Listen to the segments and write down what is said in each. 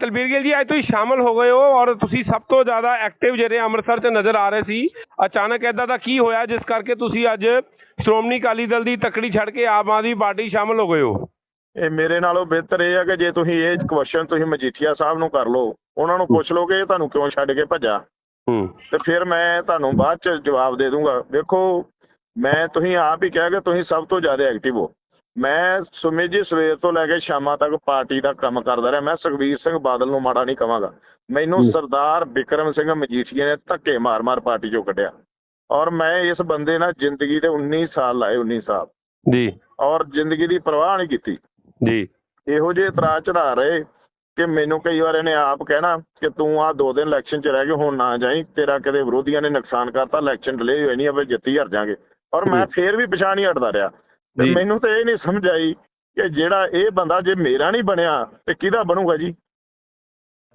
ਤਲਬੀਰ ਗਿੱਲ ਜੀ ਅੱਜ ਤੁਸੀਂ ਸ਼ਾਮਲ ਹੋ ਗਏ ਹੋ ਔਰ ਤੁਸੀਂ ਸਭ ਤੋਂ ਜ਼ਿਆਦਾ ਐਕਟਿਵ ਜਿਹੜੇ ਅੰਮ੍ਰਿਤਸਰ 'ਚ ਨਜ਼ਰ ਆ ਰਹੇ ਸੀ ਅਚਾਨਕ ਐਦਾਂ ਦਾ ਕੀ ਹੋਇਆ ਜਿਸ ਕਰਕੇ ਤੁਸੀਂ ਅੱਜ ਸ਼੍ਰੋਮਣੀ ਅਕਾਲੀ ਦਲ ਦੀ ਤਕੜੀ ਛੱਡ ਕੇ ਆਮ ਆਦਮੀ ਪਾਰਟੀ ਸ਼ਾਮਲ ਹੋ ਗਏ ਹੋ? ਇਹ ਮੇਰੇ ਨਾਲੋਂ ਬਿਹਤਰ ਇਹ ਹੈ ਕਿ ਜੇ ਤੁਸੀਂ ਇਹ ਕੁਐਸਚਨ ਤੁਸੀਂ ਮਜੀਠੀਆ ਸਾਹਿਬ ਨੂੰ ਕਰ ਲਓ ਉਹਨਾਂ ਨੂੰ ਪੁੱਛ ਲਓ ਕਿ ਇਹ ਤੁਹਾਨੂੰ ਕਿਉਂ ਛੱਡ ਕੇ ਭੱਜਾ? ਹੂੰ। ਤੇ ਫਿਰ ਮੈਂ ਤੁਹਾਨੂੰ ਬਾਅਦ ਚ ਜਵਾਬ ਦੇ ਦੂੰਗਾ। ਵੇਖੋ ਮੈਂ ਤੁਸੀਂ ਆਪ ਹੀ ਕਿਹਾ ਕਿ ਤੁਸੀਂ ਸਭ ਤੋਂ ਜ਼ਿਆਦਾ ਐਕਟਿਵ ਹੋ। ਮੈਂ ਸੁਮੇਜ ਜੀ ਸਵੇਰ ਤੋਂ ਲੈ ਕੇ ਸ਼ਾਮਾਂ ਤੱਕ ਪਾਰਟੀ ਦਾ ਕੰਮ ਕਰਦਾ ਰਿਹਾ। ਮੈਂ ਸੁਖਬੀਰ ਸਿੰਘ ਬਾਦਲ ਨੂੰ ਮਾੜਾ ਨਹੀਂ ਕਵਾਂਗਾ ਮੈਨੂੰ। ਸਰਦਾਰ ਬਿਕਰਮ ਸਿੰਘ ਮਜੀਠੀਆ ਨੇ ਧੱਕੇ ਮਾਰ-ਮਾਰ ਪਾਰਟੀ ਚੋਂ ਕੱਢਿਆ। ਔਰ ਮੈਂ ਇਸ ਬੰਦੇ ਨਾਲ ਜ਼ਿੰਦਗੀ ਦੇ 19 ਸਾਲ ਲਾਏ 19 ਸਾਲ। ਜੀ। ਔਰ ਜ਼ਿੰਦਗੀ ਦੀ ਪਰਵਾਹ ਨਹੀਂ ਕੀਤੀ। ਜੀ। ਇਹੋ ਜਿਹੇ ਇਤਰਾਜ਼ ਚੜਾ ਰਹੇ ਕਿ ਮੈਨੂੰ ਕਈ ਵਾਰ ਇਹਨੇ ਆਪ ਕਹਿਣਾ ਕਿ ਤੂੰ ਆ ਦੋ ਦਿਨ ਇਲੈਕਸ਼ਨ ਚ ਰਹਿ ਗਏ ਹੁਣ ਨਾ ਜਾਈ ਤੇਰਾ ਕਿਤੇ ਵਿਰੋਧੀਆਂ ਨੇ ਨੁਕਸਾਨ ਕਰਤਾ ਇਲੈਕਸ਼ਨ ਡਿਲੇ ਹੋਈ ਨਹੀਂ ਆਪੇ ਜਿੱਤੀ ਹਰ ਜਾਾਂਗੇ। ਔਰ ਮੈਂ। ਫੇਰ ਵੀ ਪਛਾਣ ਨਹੀਂ ਹਟਦਾ ਰਿਹਾ। ਤੇ। ਮੈਨੂੰ ਤਾਂ ਇਹ ਨਹੀਂ ਸਮਝ ਆਈ ਕਿ ਜਿਹੜਾ ਇਹ ਬੰਦਾ ਜੇ ਮੇਰਾ ਨਹੀਂ ਬਣਿਆ ਤੇ ਕਿਹਦਾ ਬਣੂਗਾ ਜੀ?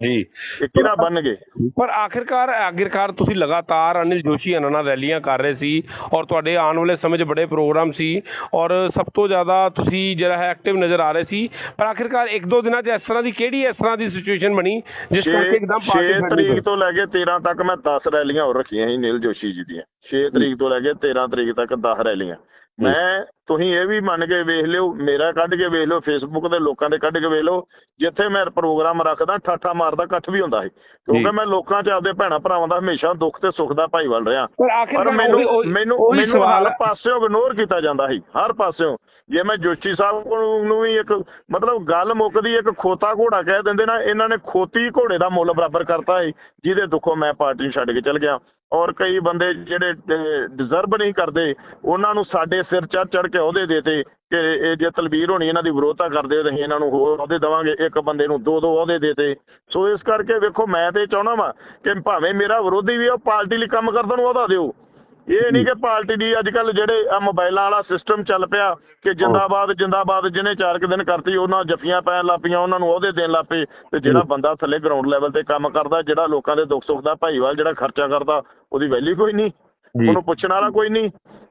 ਜੀ। ਇਹ ਕਿਹਦਾ ਬਣਨਗੇ? ਪਰ ਆਖਿਰਕਾਰ ਆਖਿਰਕਾਰ ਤੁਸੀਂ ਲਗਾਤਾਰ ਅਨਿਲ ਜੋਸ਼ੀ ਇਹਨਾਂ ਨਾਲ ਰੈਲੀਆਂ ਕਰ ਰਹੇ ਸੀ ਔਰ ਤੁਹਾਡੇ ਆਉਣ ਵਾਲੇ ਸਮੇਂ 'ਚ ਬੜੇ ਪ੍ਰੋਗਰਾਮ ਸੀ ਔਰ ਸਭ ਤੋਂ ਜ਼ਿਆਦਾ ਤੁਸੀਂ ਜਿਹੜਾ ਹੈ ਐਕਟਿਵ ਨਜ਼ਰ ਆ ਰਹੇ ਸੀ। ਪਰ ਆਖਿਰਕਾਰ ਇੱਕ ਦੋ ਦਿਨਾਂ 'ਚ ਇਸ ਤਰ੍ਹਾਂ ਦੀ ਕਿਹੜੀ ਇਸ ਤਰ੍ਹਾਂ ਦੀ ਸਿਚੁਏਸ਼ਨ ਬਣੀ ਜਿਸ ਕਰਕੇ ਇੱਕਦਮ 6 ਪਾਰਟੀ ਛੱਡਣੀ ਤਰੀਕ ਪਈ? ਤੋਂ ਲੈ ਕੇ 13 ਤੱਕ ਮੈਂ 10 ਰੈਲੀਆਂ ਹੋਰ ਰੱਖੀਆਂ ਸੀ ਨੀਲ ਜੋਸ਼ੀ ਜੀ ਦੀਆਂ। 6 ਤਰੀਕ ਤੋਂ ਲੈ ਕੇ 13 ਤਰੀਕ ਤੱਕ 10 ਰੈਲੀਆਂ। ਮੈਂ ਤੁਸੀਂ ਇਹ ਵੀ ਮੰਨ ਕੇ ਵੇਖ ਲਿਓ ਮੇਰਾ ਕੱਢ ਕੇ ਵੇਖ ਲਿਓ ਫੇਸਬੁੱਕ ਦੇ ਲੋਕਾਂ ਦੇ ਕੱਢ ਕੇ ਵੇਖ ਲਓ ਜਿੱਥੇ ਮੈਂ ਪ੍ਰੋਗਰਾਮ ਰੱਖਦਾ ਠਾਠਾ ਮਾਰਦਾ ਇਕੱਠ ਵੀ ਹੁੰਦਾ ਸੀ। ਕਿਉਂਕਿ ਮੈਂ ਲੋਕਾਂ 'ਚ ਆਪਦੇ ਭੈਣਾ ਭਰਾਵਾਂ ਦਾ ਹਮੇਸ਼ਾ ਦੁੱਖ ਤੇ ਸੁੱਖ ਦਾ ਭਾਈਵਾਲ ਰਿਹਾ। ਪਰ ਮੈਨੂੰ ਮੈਨੂੰ ਮੈਨੂੰ ਸਵਾਲ ਹਰ ਹੈ। ਪਾਸਿਓਂ ਇਗਨੋਰ ਕੀਤਾ ਜਾਂਦਾ ਸੀ। ਹਰ ਪਾਸਿਓਂ। ਜੇ ਮੈਂ ਜੋਸ਼ੀ ਸਾਹਿਬ ਨੂੰ ਵੀ ਇੱਕ ਮਤਲਬ ਗੱਲ ਮੁੱਕਦੀ ਇੱਕ ਖੋਤਾ ਘੋੜਾ ਕਹਿ ਦਿੰਦੇ ਨਾ ਇਹਨਾਂ ਨੇ ਖੋਤੀ ਘੋੜੇ ਦਾ ਮੁੱਲ ਬਰਾਬਰ ਕਰਤਾ ਹੈ ਜਿਹਦੇ ਦੁੱਖੋਂ ਮੈਂ ਪਾਰਟੀ ਛੱਡ ਕੇ ਚਲ ਗਿਆ। ਔਰ ਕਈ ਬੰਦੇ ਜਿਹੜੇ ਡਿਜ਼ਰਵ ਨਹੀਂ ਕਰਦੇ, ਉਹਨਾਂ ਨੂੰ ਸਾਡੇ ਸਿਰ ਚੜ ਚੜ ਕੇ ਅਹੁਦੇ ਦੇਤੇ ਕਿ ਇਹ ਜੇ ਤਲਵੀਰ ਹੋਣੀ, ਇਹਨਾਂ ਦੀ ਵਿਰੋਧਤਾ ਕਰਦੇ ਤਾਂ ਅਸੀਂ ਇਹਨਾਂ ਨੂੰ ਹੋਰ ਅਹੁਦੇ ਦਵਾਂਗੇ, ਇੱਕ ਬੰਦੇ ਨੂੰ ਦੋ ਦੋ ਅਹੁਦੇ ਦੇਤੇ ਸੋ ਇਸ ਕਰਕੇ ਵੇਖੋ, ਮੈਂ ਤੇ ਚਾਹਣਾ ਵਾਂ ਕਿ ਭਾਵੇਂ ਮੇਰਾ ਵਿਰੋਧੀ ਵੀ ਉਹ ਪਾਰਟੀ ਲਈ ਕੰਮ ਕਰਦਾ ਨੂੰ ਅਹੁਦਾ ਦਿਓ। ਇਹ ਨਹੀਂ ਕਿ ਪਾਰਟੀ ਦੀ ਅੱਜ ਕੱਲ ਜਿਹੜੇ ਆ ਮੋਬਾਈਲਾਂ ਵਾਲਾ ਸਿਸਟਮ ਚੱਲ ਪਿਆ ਕਿ ਜਿੰਦਾਬਾਦ ਜਿੰਦਾਬਾਦ ਜਿਹਨੇ ਚਾਰ ਕੁ ਦਿਨ ਕਰਤੀ ਉਹਨਾਂ ਜੱਫੀਆਂ ਪੈਣ ਲੱਪੀਆਂ ਉਹਨਾਂ ਨੂੰ ਅਹੁਦੇ ਦੇਣ ਲੱਪੇ ਤੇ ਜਿਹੜਾ ਬੰਦਾ ਥੱਲੇ ਗਰਾਊਂਡ ਲੈਵਲ ਤੇ ਕੰਮ ਕਰਦਾ ਜਿਹੜਾ ਲੋਕਾਂ ਦੇ ਦੁੱਖ ਸੁੱਖ ਦਾ ਭਾਈਵਾਲ ਜਿਹੜਾ ਖਰਚਾ ਕਰਦਾ ਉਹਦੀ ਵੈਲਿਊ ਕੋਈ ਨਹੀਂ ਉਹਨੂੰ ਪੁੱਛਣ ਵਾਲਾ ਕੋਈ ਨਹੀਂ।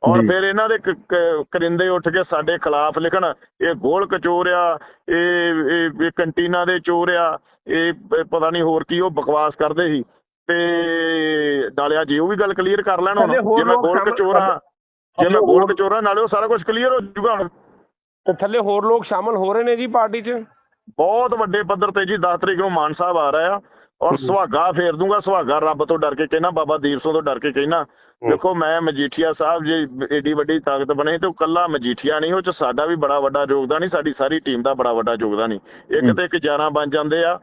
ਔਰ। ਫਿਰ ਇਹਨਾਂ ਦੇ ਕਰਿੰਦੇ ਉੱਠ ਕੇ ਸਾਡੇ ਖਿਲਾਫ ਲਿਖਣ ਇਹ ਗੋਲ ਕਚੋਰ ਆ ਇਹ ਇਹ- ਕੰਟੀਨਾ ਦੇ ਚੋਰ ਆ ਇਹ ਪਤਾ ਨਹੀਂ ਹੋਰ ਕੀ ਉਹ ਬਕਵਾਸ ਕਰਦੇ ਸੀ। ਤੇ ਨਾਲੇ ਜੀ ਉਹ ਵੀ ਗੱਲ ਕਲੀਅਰ ਕਰ ਲੈਣ ਹੁਣ ਜੇ ਮੈਂ ਗੋਲ ਕਚੋਰ ਜੇ ਮੈਂ ਗੋਲ ਕਚੋਰ ਨਾਲੇ ਉਹ ਸਾਰਾ ਕੁਝ ਕਲੀਅਰ ਹੋ ਜਾਊਗਾ ਹੁਣ। ਤੇ ਥੱਲੇ ਹੋਰ ਲੋਕ ਸ਼ਾਮਲ ਹੋ ਰਹੇ ਨੇ ਜੀ ਪਾਰਟੀ 'ਚ? ਬਹੁਤ ਵੱਡੇ ਪੱਧਰ ਤੇ ਜੀ 10 ਤਰੀਕ ਨੂੰ ਮਾਨ ਸਾਹਿਬ ਆ ਰਿਹਾ ਆ। ਔਰ। ਸੁਹਾਗਾ ਫੇਰ ਦੂੰਗਾ ਸੁਹਾਗਾ ਰੱਬ ਤੋਂ ਡਰ ਕੇ ਕਹਿਣਾ ਬਾਬਾ ਦੀਪ ਸਿੰਘ ਤੋਂ ਡਰ ਕੇ ਕਹਿਣਾ। ਦੇਖੋ ਮੈਂ ਮਜੀਠੀਆ ਸਾਹਿਬ ਜੇ ਏਡੀ ਵੱਡੀ ਤਾਕਤ ਬਣੇ ਤੇ ਉਹ ਕੱਲਾ ਮਜੀਠੀਆ ਨਹੀਂ ਉਹ ਚ ਸਾਡਾ ਵੀ ਬੜਾ ਵੱਡਾ ਯੋਗਦਾਨ ਨਹੀਂ ਸਾਡੀ ਸਾਰੀ ਟੀਮ ਦਾ ਬੜਾ ਵੱਡਾ ਯੋਗਦਾਨ ਨਹੀਂ ਇੱਕ। ਤੇ ਇੱਕ 11 ਬਣ ਜਾਂਦੇ ਆ।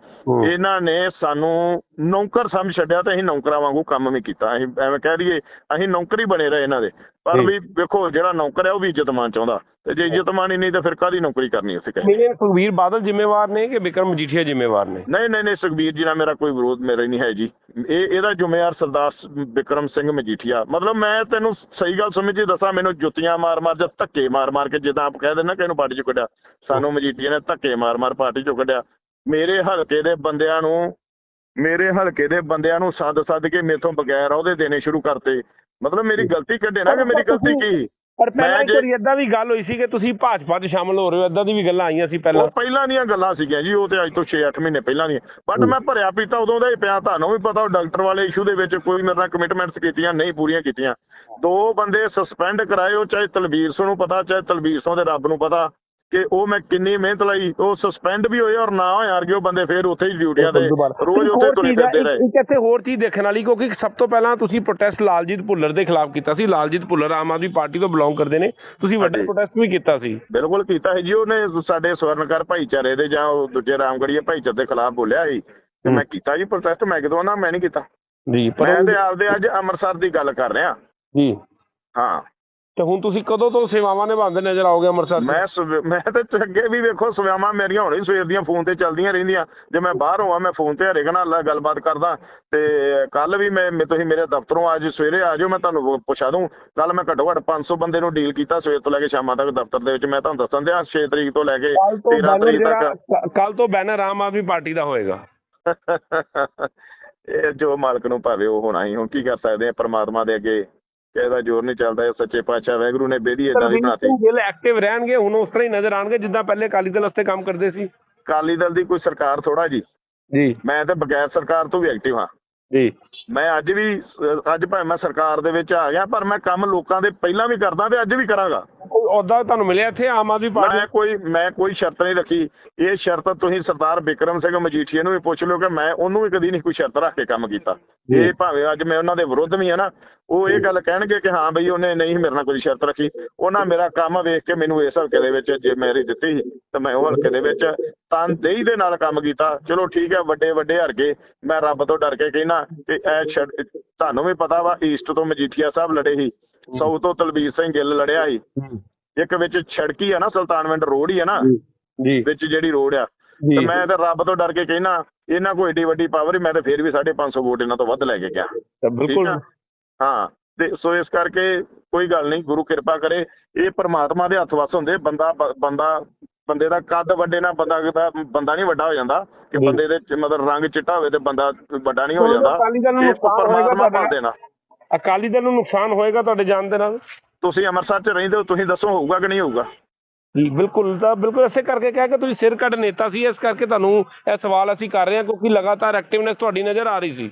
ਇਹਨਾਂ ਨੇ ਸਾਨੂੰ ਨੌਕਰ ਸਮਝ ਛੱਡਿਆ ਤੇ ਅਸੀਂ ਨੌਕਰਾਂ ਵਾਂਗੂ ਕੰਮ ਵੀ ਕੀਤਾ। ਅਸੀਂ ਐਵੇਂ ਕਹਿ ਦਈਏ ਅਸੀਂ ਨੌਕਰੀ ਬਣੇ ਰਹੇ ਇਹਨਾਂ ਦੇ। ਪਰ। ਵੀ ਵੇਖੋ ਜਿਹੜਾ ਨੌਕਰ ਹੈ ਉਹ ਵੀ ਇੱਜ਼ਤ ਮਾਨ ਚਾਹੁੰਦਾ। ਤੇ ਜੇ ਇੱਜ਼ਤ ਮਾਨ ਹੀ ਨਹੀਂ ਤੇ ਫਿਰ ਕਾਦੀ ਨੌਕਰੀ ਕਰਨੀ ਉੱਥੇ ਕਹੇ ਨਹੀਂ ਸੁਖਬੀਰ ਬਾਦਲ ਜ਼ਿੰਮੇਵਾਰ ਨੇ ਕਿ ਵਿਕਰਮ ਮਜੀਠੀਆ ਜ਼ਿੰਮੇਵਾਰ ਨੇ? ਨਹੀਂ ਨਹੀਂ ਨਹੀਂ ਸੁਖਬੀਰ ਜੀ ਨਾਲ ਮੇਰਾ ਕੋਈ ਵਿਰੋਧ ਮੇਰਾ ਨਹੀਂ ਹੈ ਜੀ। ਇਹ ਇਹਦਾ ਜ਼ਿੰਮੇਵਾਰ ਸਰਦਾਰ ਵਿਕਰਮ ਸਿੰਘ ਮਜੀਠੀਆ ਮਤਲਬ ਮੈਂ ਤੈਨੂੰ ਸਹੀ ਗੱਲ ਸਮਝੀ ਦੱਸਾਂ ਮੈਨੂੰ ਜੁੱਤੀਆਂ ਮਾਰ-ਮਾਰ ਜਾਂ ਧੱਕੇ ਮਾਰ-ਮਾਰ ਕੇ ਜਿੱਦਾਂ ਆਪ ਕਹਿ ਦਿੰਦੇ ਨਾ ਕਿ ਇਹਨੂੰ ਪਾਰਟੀ ਚੋਂ ਕੱਢਿਆ। ਸਾਨੂੰ ਮਜੀਠੀਆ ਨੇ ਧੱਕੇ ਮਾਰ-ਮਾਰ ਪਾਰਟੀ ਚੋਂ ਕੱਢਿਆ। ਮੇਰੇ ਹਲਕੇ ਦੇ ਬੰਦਿਆਂ ਨੂੰ ਮੇਰੇ ਹਲਕੇ ਦੇ ਬੰਦਿਆਂ ਨੂੰ ਸੱਦ-ਸੱਦ ਕੇ ਮੇਥੋਂ ਬਗੈਰ ਉਹਦੇ ਦੇਣੇ ਸ਼ੁਰੂ ਕਰਤੇ। ਮਤਲਬ ਮੇਰੀ ਗਲਤੀ ਕੱਢੇ ਨਾ ਕਿ ਮੇਰੀ ਗਲਤੀ ਕੀ? ਪਰ ਪਹਿਲਾਂ ਇੱਕ ਵਾਰੀ ਏਦਾਂ ਵੀ ਗੱਲ ਹੋਈ ਸੀ ਕਿ ਤੁਸੀਂ ਭਾਜਪਾ 'ਚ ਸ਼ਾਮਲ ਹੋ ਰਹੇ ਹੋ ਏਦਾਂ ਦੀ ਵੀ ਗੱਲਾਂ ਆਈਆਂ ਸੀ ਪਹਿਲਾਂ। ਉਹ ਪਹਿਲਾਂ ਦੀਆਂ ਗੱਲਾਂ ਸੀਗੀਆਂ ਜੀ ਉਹ ਤੇ ਅੱਜ ਤੋਂ 6-8 ਮਹੀਨੇ ਪਹਿਲਾਂ ਦੀਆਂ। ਬਟ ਮੈਂ ਭਰਿਆ ਪੀਤਾ ਉਦੋਂ ਦਾ ਹੀ ਪਿਆ ਤੁਹਾਨੂੰ ਵੀ ਪਤਾ ਉਹ ਡਾਕਟਰ ਵਾਲੇ ਇਸ਼ੂ ਦੇ ਵਿੱਚ ਕੋਈ ਮੇਰੇ ਨਾਲ ਕਮਿਟਮੈਂਟਸ ਕੀਤੀਆਂ ਨਹੀਂ ਪੂਰੀਆਂ ਕੀਤੀਆਂ। ਦੋ ਬੰਦੇ ਸਸਪੈਂਡ ਕਰਾਏ ਉਹ ਚਾਹੇ ਤਲਵੀਰ ਸਿੰਘ ਨੂੰ ਪਤਾ ਚਾਹੇ ਤਲਵੀਰ ਸਿੰਘ ਦੇ ਰੱਬ ਨੂੰ ਪਤਾ। ਕਿ ਉਹ ਮੈਂ ਕਿੰਨੀ ਮਿਹਨਤ ਲਈ ਉਹ ਸਸਪੈਂਡ ਵੀ ਹੋਏ ਔਰ ਨਾ ਹੋਏ ਉਹ ਬੰਦੇ ਫੇਰ ਉੱਥੇ ਹੀ ਡਿਊਟੀਆਂ ਤੇ ਰੋਜ਼ ਉੱਥੇ ਤੁਰੇ ਫਿਰਦੇ ਰਹੇ। ਇੱਕ ਇੱਥੇ ਹੋਰ ਚੀਜ਼ ਦੇਖਣ ਵਾਲੀ ਕਿਉਂਕਿ ਸਭ ਤੋਂ ਪਹਿਲਾਂ ਤੁਸੀਂ ਪ੍ਰੋਟੈਸਟ ਲਾਲਜੀਤ ਭੁੱਲਰ ਦੇ ਖਿਲਾਫ ਕੀਤਾ ਸੀ। ਲਾਲਜੀਤ ਭੁੱਲਰ ਆਮ ਆਦਮੀ ਪਾਰਟੀ ਤੋਂ ਬਿਲੋਂਗ ਕਰਦੇ ਨੇ। ਤੁਸੀਂ ਵੱਡਾ। ਪ੍ਰੋਟੈਸਟ ਵੀ ਕੀਤਾ ਸੀ। ਬਿਲਕੁਲ ਕੀਤਾ ਹੈ ਜੀ ਉਹਨੇ ਸਾਡੇ ਸਵਰਨਕਰ ਭਾਈਚਾਰੇ ਦੇ ਜਾਂ ਉਹ ਦੂਜੇ ਰਾਮਗੜੀਏ ਭਾਈਚਾਰੇ ਦੇ ਖਿਲਾਫ ਬੋਲਿਆ ਸੀ। ਤੇ ਮੈਂ ਕੀਤਾ ਜੀ ਪ੍ਰੋਟੈਸਟ ਮੈਂ ਕਿਦੋਂ ਨਾ ਮੈਂ ਨਹੀਂ ਕੀਤਾ। ਜੀ ਪਰ ਮੈਂ ਤੇ ਆਪਦੇ ਅੱਜ ਅੰਮ੍ਰਿਤਸਰ ਦੀ ਗੱਲ ਕਰ ਰਿਹਾ। ਜੀ। ਹਾਂ। ਤੇ ਹੁਣ ਤੁਸੀਂ ਕਦੋਂ ਤੋਂ ਸੇਵਾਵਾਂ ਨਿਭਾਉਂਦੇ ਨਜ਼ਰ ਆਓਗੇ ਅੰਮ੍ਰਿਤਸਰ? ਮੈਂ ਸਵੇ- ਮੈਂ ਤੇ ਅੱਗੇ ਵੀ ਵੇਖੋ ਸਵਾਵਾਂ ਮੇਰੀਆਂ ਹੁਣੇ ਸਵੇਰ ਦੀਆਂ ਫੋਨ ਤੇ ਚੱਲਦੀਆਂ ਰਹਿੰਦੀਆਂ। ਜੇ ਮੈਂ ਬਾਹਰ ਹੋਵਾਂ ਮੈਂ ਫੋਨ ਤੇ ਹਰੇਕ ਨਾਲ ਗੱਲਬਾਤ ਕਰਦਾ। ਤੇ ਕੱਲ ਵੀ ਮੈਂ ਮੈਂ- ਤੁਸੀਂ ਮੇਰੇ ਦਫ਼ਤਰੋਂ ਅੱਜ ਸਵੇਰੇ ਆ ਜਾਓ ਮੈਂ ਤੁਹਾਨੂੰ ਪੁੱਛਾ ਦੂੰ। ਕੱਲ ਮੈਂ ਘੱਟੋ ਘੱਟ 500 ਬੰਦੇ ਨੂੰ ਡੀਲ ਕੀਤਾ ਸਵੇਰ ਤੋਂ ਲੈ ਕੇ ਸ਼ਾਮਾਂ ਤੱਕ ਦਫ਼ਤਰ ਦੇ ਵਿੱਚ। ਮੈਂ ਤੁਹਾਨੂੰ ਦੱਸਣ ਦਿਆਂ 6 ਤਰੀਕ ਤੋਂ ਲੈ ਕੇ ਕੱਲ ਤੋਂ 13 ਬੈਨਰ ਤਰੀਕ ਜਿਹੜਾ ਕੱਲ ਤੋਂ ਬੈਨਰ ਆਮ ਆਦਮੀ ਪਾਰਟੀ ਦਾ ਹੋਏਗਾ। ਇਹ ਜੋ ਮਾਲਕ ਨੂੰ ਭਾਵੇ ਉਹ ਹੋਣਾ ਹੀ ਹੁਣ ਕੀ ਕਰ ਸਕਦੇ ਆ ਪ੍ਰਮਾਤਮਾ ਦੇ ਅੱਗੇ ਕਿਸੇ ਦਾ ਜ਼ੋਰ ਨਹੀਂ ਚੱਲਦਾ ਇਹ ਸੱਚੇ ਪਾਤਸ਼ਾਹ ਵਾਹਿਗੁਰੂ ਨੇ ਬੇਦੀ ਇਦਾਂ ਦੀ ਬਣਾਤੀ। ਗਿੱਲ ਐਕਟਿਵ ਰਹਿਣਗੇ ਹੁਣ ਉਸ ਤਰ੍ਹਾਂ ਹੀ ਨਜ਼ਰ ਆਣਗੇ ਜਿੱਦਾਂ ਪਹਿਲੇ ਅਕਾਲੀ ਦਲ ਵਾਸਤੇ ਕੰਮ ਕਰਦੇ ਸੀ। ਅਕਾਲੀ ਦਲ ਦੀ ਕੋਈ ਸਰਕਾਰ ਥੋੜਾ ਜੀ। ਜੀ। ਮੈਂ ਤੇ ਬਗੈਰ ਸਰਕਾਰ ਤੋਂ ਵੀ ਐਕਟਿਵ ਹਾਂ। ਜੀ। ਮੈਂ ਅੱਜ ਵੀ ਅੱਜ ਭਾਵੇਂ ਮੈਂ ਸਰਕਾਰ ਦੇ ਵਿੱਚ ਆ ਗਿਆ ਪਰ ਮੈਂ ਕੰਮ ਲੋਕਾਂ ਦੇ ਪਹਿਲਾਂ ਵੀ ਕਰਦਾ ਤੇ ਅੱਜ ਵੀ ਕਰਾਂਗਾ। ਅਹੁਦਾ ਤੁਹਾਨੂੰ ਮਿਲਿਆ ਇੱਥੇ ਆਮ ਆਦਮੀ ਪਾਰਟੀ? ਮੈਂ ਕੋਈ ਮੈਂ ਕੋਈ ਸ਼ਰਤ ਨਹੀਂ ਰੱਖੀ। ਇਹ ਸ਼ਰਤ ਤੁਸੀਂ ਸਰਦਾਰ ਬਿਕਰਮ ਸਿੰਘ ਮਜੀਠੀਆ ਨੂੰ ਵੀ ਪੁੱਛ ਲਿਓ ਕਿ ਮੈਂ ਉਹਨੂੰ ਵੀ ਕਦੀ ਨਹੀਂ ਕੋਈ ਸ਼ਰਤ ਰੱਖ ਕੇ ਕੰਮ ਕੀਤਾ। ਇਹ ਭਾਵੇਂ ਅੱਜ ਮੈਂ ਉਹਨਾਂ ਦੇ ਵਿਰੁੱਧ ਵੀ ਆ ਨਾ ਉਹ ਇਹ ਗੱਲ ਕਹਿਣਗੇ ਕਿ ਹਾਂ ਬਈ ਉਹਨੇ ਨਹੀਂ ਮੇਰੇ ਨਾਲ ਕੋਈ ਸ਼ਰਤ ਰੱਖੀ। ਉਹਨਾਂ ਮੇਰਾ ਕੰਮ ਵੇਖ ਕੇ ਮੈਨੂੰ ਇਸ ਹਲਕੇ ਦੇ ਵਿੱਚ ਜੇ ਮੇਰੀ ਦਿੱਤੀ ਤੇ ਮੈਂ ਉਹ ਹਲਕੇ ਦੇ ਵਿੱਚ ਤਨਦੇਹੀ ਦੇ ਨਾਲ ਕੰਮ ਕੀਤਾ। ਚਲੋ ਠੀਕ ਹੈ ਵੱਡੇ ਵੱਡੇ ਹਰਕੇ ਮੈਂ ਰੱਬ ਤੋਂ ਡਰ ਕੇ ਕਹਿਣਾ ਕਿ ਇਹ ਛੱਡ- ਤੁਹਾਨੂੰ ਵੀ ਪਤਾ ਵਾ ਈਸਟ ਤੋਂ ਮਜੀਠੀਆ ਸਾਹਿਬ ਲੜੇ ਸੀ ਸਾਊਥ ਤੋਂ ਤਲਬੀਰ ਸਿੰਘ ਗਿੱਲ ਲੜਿਆ ਸੀ। ਇੱਕ ਵਿੱਚ ਛੜਕੀ ਆ ਨਾ ਸੁਲਤਾਨਵਿੰਡ ਰੋਡ ਹੀ ਆ ਨਾ ਜੀ ਵਿੱਚ ਜਿਹੜੀ ਰੋਡ ਆ ਤੇ ਮੈਂ ਤਾਂ ਰੱਬ ਤੋਂ ਡਰ ਕੇ ਕਹਿਣਾ ਇਹਨਾਂ ਕੋਈ ਏਡੀ ਵੱਡੀ ਪਾਵਰ ਹੀ ਮੈਂ ਤਾਂ ਫੇਰ ਵੀ 550 ਵੋਟ ਇਹਨਾਂ ਤੋਂ ਵੱਧ ਲੈ ਕੇ ਗਿਆ। ਤਾਂ ਬਿਲਕੁਲ? ਹਾਂ ਤੇ ਸੋ ਇਸ ਕਰਕੇ ਕੋਈ ਗੱਲ ਨਹੀਂ ਗੁਰੂ ਕਿਰਪਾ ਕਰੇ ਇਹ ਪ੍ਰਮਾਤਮਾ ਦੇ ਹੱਥ ਵੱਸ ਹੁੰਦੇ ਬੰਦਾ ਬੰਦਾ ਬੰਦੇ ਦਾ ਕੱਦ ਵੱਡੇ ਨਾਲ ਬੰਦਾ ਦਾ ਬੰਦਾ ਨਹੀਂ ਵੱਡਾ ਹੋ ਜਾਂਦਾ ਕਿ। ਬੰਦੇ ਦੇ ਮਤਲਬ ਰੰਗ ਚਿੱਟਾ ਹੋਵੇ ਤੇ ਬੰਦਾ ਵੱਡਾ ਨਹੀਂ ਹੋ ਜਾਂਦਾ ਅਕਾਲੀ ਦਲ ਨੂੰ ਨੁਕਸਾਨ ਹੋਏਗਾ ਤੁਹਾਡਾ। ਪਾਉਂਦੇ ਨਾ ਅਕਾਲੀ ਦਲ ਨੂੰ ਨੁਕਸਾਨ ਹੋਏਗਾ ਤੁਹਾਡੇ ਜਾਣ ਦੇ ਨਾਲ? ਤੁਸੀਂ ਅੰਮ੍ਰਿਤਸਰ 'ਚ ਰਹਿੰਦੇ ਹੋ ਤੁਸੀਂ ਦੱਸੋ ਹੋਊਗਾ ਕਿ ਨਹੀਂ ਹੋਊਗਾ? ਜੀ ਬਿਲਕੁਲ ਤਾਂ ਬਿਲਕੁਲ ਇਸੇ ਕਰਕੇ ਕਿਹਾ ਕਿ ਤੁਸੀਂ ਸਿਰ ਕੱਢ ਨੇਤਾ ਸੀ ਇਸ ਕਰਕੇ ਤੁਹਾਨੂੰ ਇਹ ਸਵਾਲ ਅਸੀਂ ਕਰ ਰਹੇ ਹਾਂ ਕਿਉਂਕਿ ਲਗਾਤਾਰ ਐਕਟਿਵਨੈਸ ਤੁਹਾਡੀ ਨਜ਼ਰ ਆ ਰਹੀ ਸੀ।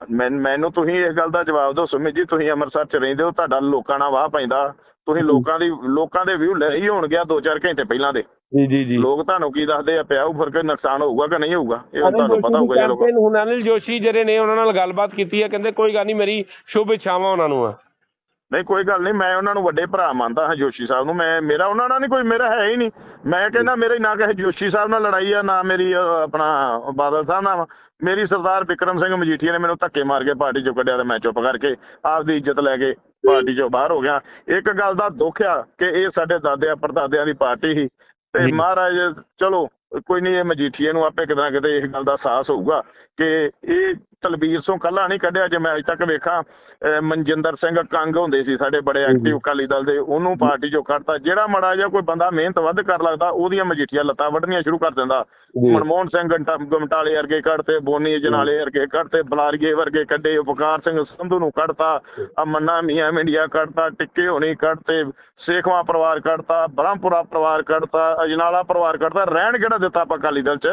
ਮੈਂ ਮੈਨੂੰ ਤੁਸੀਂ ਇਸ ਗੱਲ ਦਾ ਜਵਾਬ ਦਿਓ ਸੁਮਿਤ ਜੀ ਤੁਸੀਂ ਅੰਮ੍ਰਿਤਸਰ 'ਚ ਰਹਿੰਦੇ ਹੋ ਤੁਹਾਡਾ ਲੋਕਾਂ ਨਾਲ ਵਾਹ ਪੈਂਦਾ। ਤੁਸੀਂ ਲੋਕਾਂ ਦੀ ਲੋਕਾਂ ਦੇ ਵਿਊ ਲੈ ਹੀ ਹੋਣ ਗਿਆ 2-4 ਘੰਟੇ ਪਹਿਲਾਂ ਦੇ। ਜੀ ਜੀ ਜੀ। ਲੋਕ ਤੁਹਾਨੂੰ ਕੀ ਦੱਸਦੇ ਆ ਪਿਆ ਉਹ ਫ਼ਰਕ ਨੁਕਸਾਨ ਹੋਊਗਾ ਕਿ ਨਹੀਂ ਹੋਊਗਾ? ਇਹ ਤੁਹਾਨੂੰ ਪਤਾ ਹੋਊਗਾ ਜਦੋਂ ਕੈਂਪੇਨ ਹੁਣ ਅਨਿਲ ਜੋਸ਼ੀ ਜਿਹੜੇ ਨੇ ਉਹਨਾਂ ਨਾਲ ਗੱਲਬਾਤ ਕੀਤੀ ਹੈ ਕਹਿੰਦੇ ਕੋਈ ਗੱਲ ਨਹੀਂ ਮੇਰੀ ਸ਼ੁਭ ਇੱਛਾਵਾਂ ਉਹਨਾਂ ਨੂੰ ਆ। ਨਹੀਂ ਕੋਈ ਗੱਲ ਨਹੀਂ ਮੈਂ ਉਹਨਾਂ ਨੂੰ ਵੱਡੇ ਭਰਾ ਮੰਨਦਾ ਹਾਂ ਜੋਸ਼ੀ ਸਾਹਿਬ ਨੂੰ ਮੈਂ ਮੇਰਾ ਉਹਨਾਂ ਨਾਲ ਨਹੀਂ ਕੋਈ ਮੇਰਾ ਹੈ ਹੀ ਨਹੀਂ ਮੈਂ ਕਹਿੰਦਾ ਮੇਰੀ ਨਾ ਕਿਸੇ ਜੋਸ਼ੀ ਸਾਹਿਬ ਨਾਲ ਲੜਾਈ ਆ ਨਾ ਮੇਰੀ ਆਪਣਾ ਬਾਦਲ ਸਾਹਿਬ ਨਾਲ। ਮੇਰੀ ਸਰਦਾਰ ਵਿਕਰਮ ਸਿੰਘ ਮਜੀਠੀਆ ਨੇ ਮੈਨੂੰ ਧੱਕੇ ਮਾਰ ਕੇ ਪਾਰਟੀ ਚੋਂ ਕੱਢਿਆ ਤੇ ਮੈਂ ਚੁੱਪ ਕਰਕੇ ਆਪਦੀ ਇੱਜ਼ਤ ਲੈ ਕੇ ਪਾਰਟੀ ਚੋਂ ਬਾਹਰ ਹੋ ਗਿਆ ਇੱਕ ਗੱਲ ਦਾ ਦੁੱਖ ਆ ਕਿ ਇਹ ਸਾਡੇ ਦਾਦਿਆਂ ਪੜਦਾਦਿਆਂ ਦੀ ਪਾਰਟੀ ਸੀ ਤੇ। ਮਹਾਰਾਜ ਚਲੋ ਕੋਈ ਨਹੀਂ ਇਹ ਮਜੀਠੀਏ ਨੂੰ ਆਪੇ ਕਿਤੇ ਨਾ ਕਿਤੇ ਇਸ ਗੱਲ ਦਾ ਅਹਿਸਾਸ ਹੋਊਗਾ ਕਿ ਇਹ ਤਲਬੀਰ ਤੋਂ ਕੱਲਾ ਨਹੀਂ ਕੱਢਿਆ ਜੇ ਮੈਂ ਅਜੇ ਤੱਕ ਵੇਖਾਂ ਮਨਜਿੰਦਰ ਸਿੰਘ ਕੰਗ ਹੁੰਦੇ ਸੀ ਸਾਡੇ ਬੜੇ ਐਕਟਿਵ ਅਕਾਲੀ ਦਲ ਦੇ ਉਹਨੂੰ ਪਾਰਟੀ ਚੋਂ ਕੱਢਤਾ। ਜਿਹੜਾ ਮੜਾ ਜਿਹਾ ਕੋਈ ਬੰਦਾ ਮਿਹਨਤ ਵੱਧ ਕਰ ਲੱਗਦਾ ਉਹਦੀਆਂ ਮਜੀਠੀਆਂ ਲੱਤਾਂ ਵੱਢਣੀਆਂ ਸ਼ੁਰੂ ਕਰ ਦਿੰਦਾ। ਮਨਮੋਹਨ ਸਿੰਘ ਗਮਟਾਲੇ ਵਰਗੇ ਕੱਢਤੇ ਬੋਨੀ ਜਨਾਲੇ ਵਰਗੇ ਕੱਢਤੇ ਬਲਾਰੀਏ ਵਰਗੇ ਕੱਢੇ ਉਪਕਾਰ ਸਿੰਘ ਸੰਧੂ ਨੂੰ ਕੱਢਤਾ ਆ ਮੰਨਾ ਮੀਆਂ ਮਿੰਡੀਆ ਕੱਢਤਾ ਟਿੱਕੇ ਹੋਣੀ ਕੱਢਤੇ ਸੇਖਵਾ ਪਰਿਵਾਰ ਕੱਢਤਾ ਬ੍ਰਹਮਪੁਰਾ ਪਰਿਵਾਰ ਕੱਢਤਾ ਅਜਨਾਲਾ ਪਰਿਵਾਰ ਕੱਢਤਾ ਰਹਿਣ ਕਿਹੜਾ ਦਿੱਤਾ ਆਪਾਂ ਅਕਾਲੀ ਦਲ 'ਚ?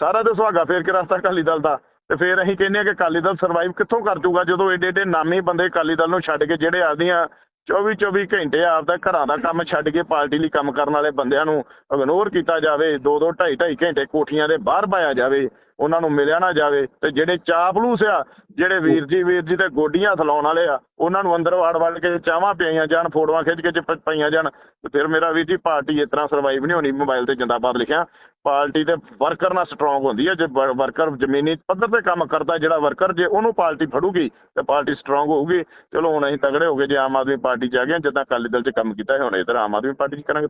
ਸਾਰਾ ਤੇ ਸੁਹਾਗਾ ਫੇਰ ਕੇ ਰਸਤਾ ਅਕਾਲੀ ਦਲ ਦਾ? ਤੇ ਫੇਰ ਅਸੀਂ ਕਹਿੰਦੇ ਆ ਕਿ ਅਕਾਲੀ ਦਲ ਸਰਵਾਈਵ ਕਿੱਥੋਂ ਕਰ ਜੂਗਾ ਜਦੋਂ ਏਡੇ ਏਡੇ ਨਾਮੀ ਬੰਦੇ ਅਕਾਲੀ ਦਲ ਨੂੰ ਛੱਡ ਕੇ ਜਿਹੜੇ ਆਪਦੀਆਂ 24 24 ਘੰਟੇ ਆਪਦਾ ਘਰਾਂ ਦਾ ਕੰਮ ਛੱਡ ਕੇ ਪਾਰਟੀ ਲਈ ਕੰਮ ਕਰਨ ਵਾਲੇ ਬੰਦਿਆਂ ਨੂੰ ਇਗਨੋਰ ਕੀਤਾ ਜਾਵੇ 2 2 2.5 2.5 ਘੰਟੇ ਕੋਠੀਆਂ ਦੇ ਬਾਹਰ ਪਾਇਆ ਜਾਵੇ, ਉਹਨਾਂ ਨੂੰ ਮਿਲਿਆ ਨਾ ਜਾਵੇ, ਤੇ ਜਿਹੜੇ ਚਾਪਲੂਸ ਆ, ਜਿਹੜੇ ਵੀਰ ਜੀ ਵੀਰ ਜੀ ਤੇ ਗੋਡੀਆਂ ਹੱਥ ਵਾਲੇ ਆ, ਉਹਨਾਂ ਨੂੰ ਅੰਦਰ ਵਾੜ ਵੜ ਕੇ ਚਾਹਾਂ ਪਿਆਈਆਂ ਜਾਣ, ਫੋਟੋਆਂ ਖਿੱਚ ਕੇ ਚ ਪਈਆਂ ਜਾਣ, ਤੇ ਫਿਰ ਮੇਰਾ ਵੀਰ ਜੀ ਪਾਰਟੀ ਇਸ ਤਰ੍ਹਾਂ ਸਰਵਾਈਵ ਨਹੀਂ ਹੋਣੀ ਮੋਬਾਈਲ ਤੇ ਜਿੰਦਾਬਾਦ ਲਿਖਿਆ। ਪਾਰਟੀ ਦੇ ਵਰਕਰ ਨਾਲ ਸਟਰੋਂਗ ਹੁੰਦੀ ਹੈ, ਜੇ ਵਰਕਰ ਜ਼ਮੀਨੀ ਪੱਧਰ ਤੇ ਕੰਮ ਕਰਦਾ ਜਿਹੜਾ ਵਰਕਰ, ਜੇ ਉਹਨੂੰ ਪਾਰਟੀ ਫੜੂਗੀ, ਤੇ ਪਾਰਟੀ ਸਟਰੋਂਗ ਹੋਊਗੀ। ਚਲੋ ਹੁਣ ਅਸੀਂ ਤਗੜੇ ਹੋ ਗਏ, ਜੇ ਆਮ ਆਦਮੀ ਪਾਰਟੀ ਚ ਆ ਗਏ ਜਿੱਦਾਂ ਅਕਾਲੀ ਦਲ ਚ ਕੰਮ ਕੀਤਾ ਹੁਣ ਇਧਰ ਆਮ ਆਦਮੀ ਪਾਰਟੀ ਚ ਕਰਾਂਗੇ।